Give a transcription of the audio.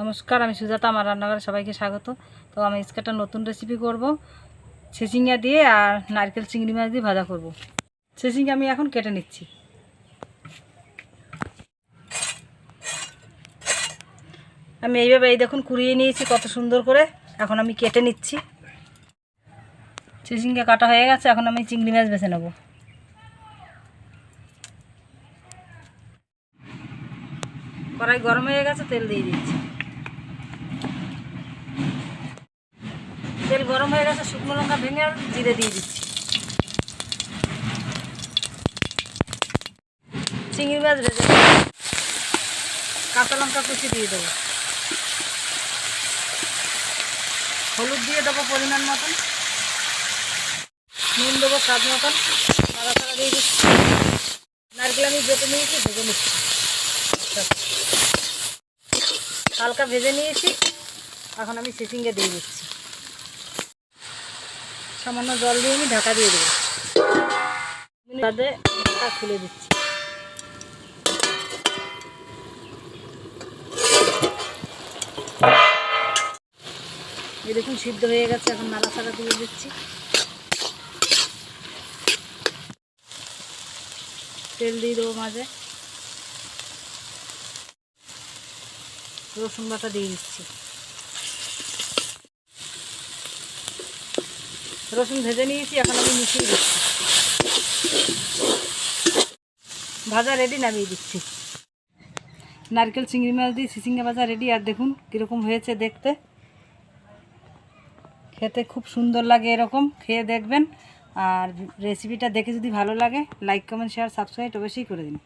নমস্কার, আমি সুজাতা, আমার রান্নাঘরে সবাইকে স্বাগত। তো আমি আজকে একটা নতুন রেসিপি করব। ছেচিঙ্গা দিয়ে আর নারকেল চিংড়ি মাছ দিয়ে ভাজা করব। ছেচিঙ্গা আমি এখন কেটে নিচ্ছি। আমি এইভাবে এই দেখুন কুড়িয়ে নিয়েছি কত সুন্দর করে। এখন আমি কেটে নিচ্ছি। চিচিঙ্গা কাটা হয়ে গেছে, এখন আমি চিংড়ি মাছ বেছে নেব। কড়াই গরম হয়ে গেছে, তেল দিয়ে দিচ্ছি তেল গরম হয়ে গেছে, শুকনো লঙ্কা ভেঙে জিরে দিয়ে দিচ্ছি। চিংড়ি মাছ ভেজে কাঁচা লঙ্কা কুচি দিয়ে দেবো। হলুদ দিয়ে দেবো পরিমাণ মতন। নুন দেবো স্বাদ মতন। সাদা সাদা দিয়ে দিচ্ছি। নারকেল আমি বেটে নিয়েছি, ভেজে নিচ্ছি। হালকা ভেজে নিয়েছি। এখন আমি সিসিংয়ে দিয়ে দিচ্ছি। সামান্য জল দিয়ে আমি ঢাকা দিয়ে দেবো। ঢাকা খুলে দিচ্ছি। দেখুন, সিদ্ধ হয়ে গেছে। এখন নাড়াচাড়া দিয়ে দিচ্ছি। তেল দিয়ে দেবো মাঝে। রসুন বাটা দিয়ে দিচ্ছি। রসুন ভেজে নিয়েছি, এখন আমি মিশিয়ে দিচ্ছি। ভাজা রেডি নামিয়ে দিচ্ছি। নারকেল, চিংড়ি মাছ দিয়ে সিসিঙ্গা ভাজা রেডি আর দেখুন কীরকম হয়েছে দেখতে। খেতে খুব সুন্দর লাগে এরকম, খেয়ে দেখবেন। আর রেসিপিটা দেখে যদি ভালো লাগে লাইক কমেন্ট শেয়ার সাবস্ক্রাইব অবশ্যই করে দিন।